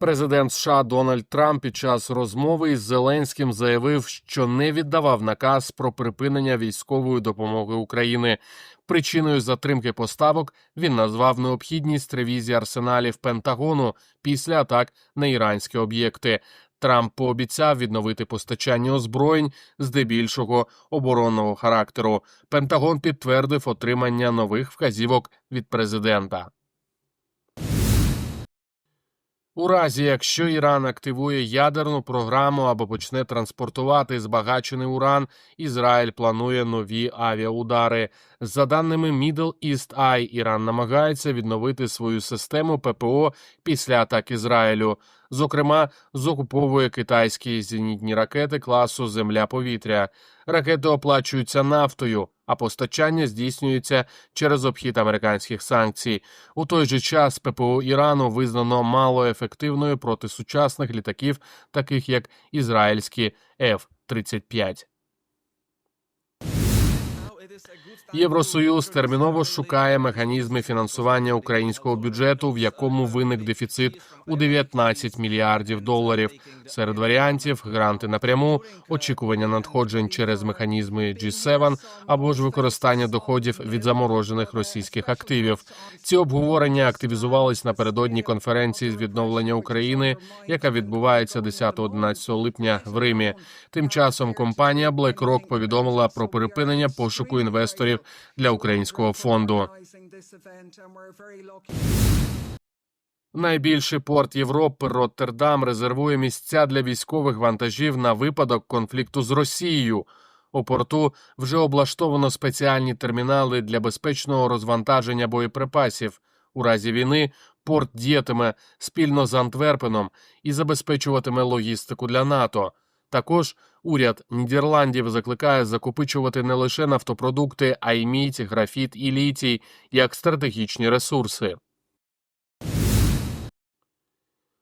Президент США Дональд Трамп під час розмови із Зеленським заявив, що не віддавав наказ про припинення військової допомоги України. Причиною затримки поставок він назвав необхідність ревізії арсеналів Пентагону після атак на іранські об'єкти. Трамп пообіцяв відновити постачання озброєнь, здебільшого оборонного характеру. Пентагон підтвердив отримання нових вказівок від президента. У разі, якщо Іран активує ядерну програму або почне транспортувати збагачений уран, Ізраїль планує нові авіаудари. За даними Middle East Eye, Іран намагається відновити свою систему ППО після атак Ізраїлю. Зокрема, закуповує китайські зенітні ракети класу Земля-повітря. Ракети оплачуються нафтою, а постачання здійснюється через обхід американських санкцій. У той же час ППО Ірану визнано малоефективною проти сучасних літаків, таких як ізраїльські F-35. Євросоюз терміново шукає механізми фінансування українського бюджету, в якому виник дефіцит у 19 мільярдів доларів. Серед варіантів гранти напряму, очікування надходжень через механізми G7 або ж використання доходів від заморожених російських активів. Ці обговорення активізувались напередодні конференції з відновлення України, яка відбувається 10-11 липня в Римі. Тим часом компанія BlackRock повідомила про припинення пошуку інвесторів для українського фонду. Найбільший порт Європи Роттердам резервує місця для військових вантажів на випадок конфлікту з Росією. У порту вже облаштовано спеціальні термінали для безпечного розвантаження боєприпасів. У разі війни порт діятиме спільно з Антверпеном і забезпечуватиме логістику для НАТО. Також уряд Нідерландів закликає закупичувати не лише нафтопродукти, а й мідь, графіт і літій як стратегічні ресурси.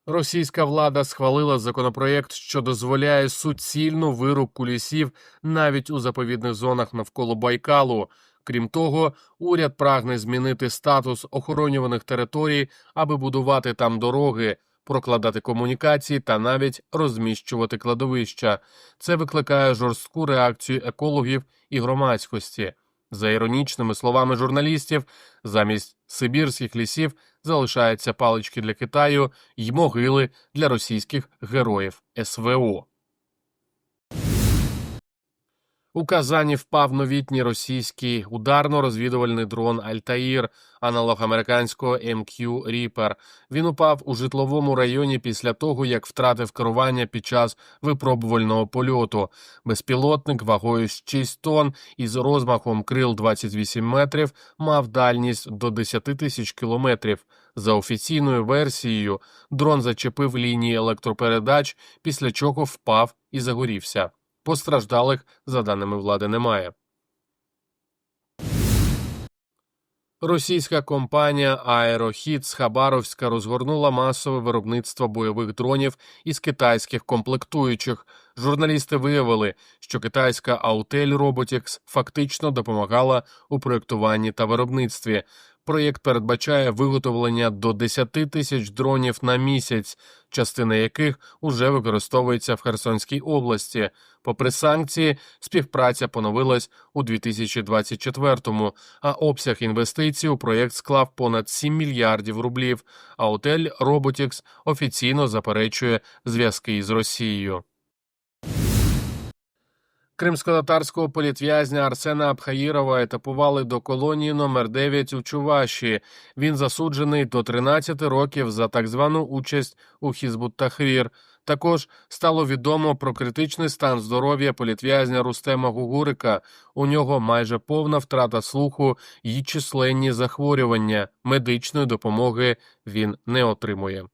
Російська влада схвалила законопроєкт, що дозволяє суцільну вирубку лісів навіть у заповідних зонах навколо Байкалу. Крім того, уряд прагне змінити статус охоронюваних територій, аби будувати там дороги, прокладати комунікації та навіть розміщувати кладовища. Це викликає жорстку реакцію екологів і громадськості. За іронічними словами журналістів, замість сибірських лісів залишаються палички для Китаю й могили для російських героїв СВО. У Казані впав новітній російський ударно-розвідувальний дрон Альтаїр, аналог американського MQ Reaper. Він упав у житловому районі після того, як втратив керування під час випробувального польоту. Безпілотник вагою 6 тонн із розмахом крил 28 метрів мав дальність до 10 тисяч кілометрів. За офіційною версією, дрон зачепив лінії електропередач, після чого впав і загорівся. Постраждалих, за даними влади, немає. Російська компанія Аерохід з Хабаровська розгорнула масове виробництво бойових дронів із китайських комплектуючих. Журналісти виявили, що китайська Autel Robotics фактично допомагала у проєктуванні та виробництві. Проєкт передбачає виготовлення до 10 тисяч дронів на місяць, частина яких уже використовується в Херсонській області. Попри санкції, співпраця поновилась у 2024-му, а обсяг інвестицій у проєкт склав понад 7 мільярдів рублів. А Autel Robotics офіційно заперечує зв'язки із Росією. Кримсько-татарського політв'язня Арсена Абхаїрова етапували до колонії номер 9 у Чувашії. Він засуджений до 13 років за так звану участь у Хізбут-Тахрір. Також стало відомо про критичний стан здоров'я політв'язня Рустема Гугурика. У нього майже повна втрата слуху і численні захворювання. Медичної допомоги він не отримує.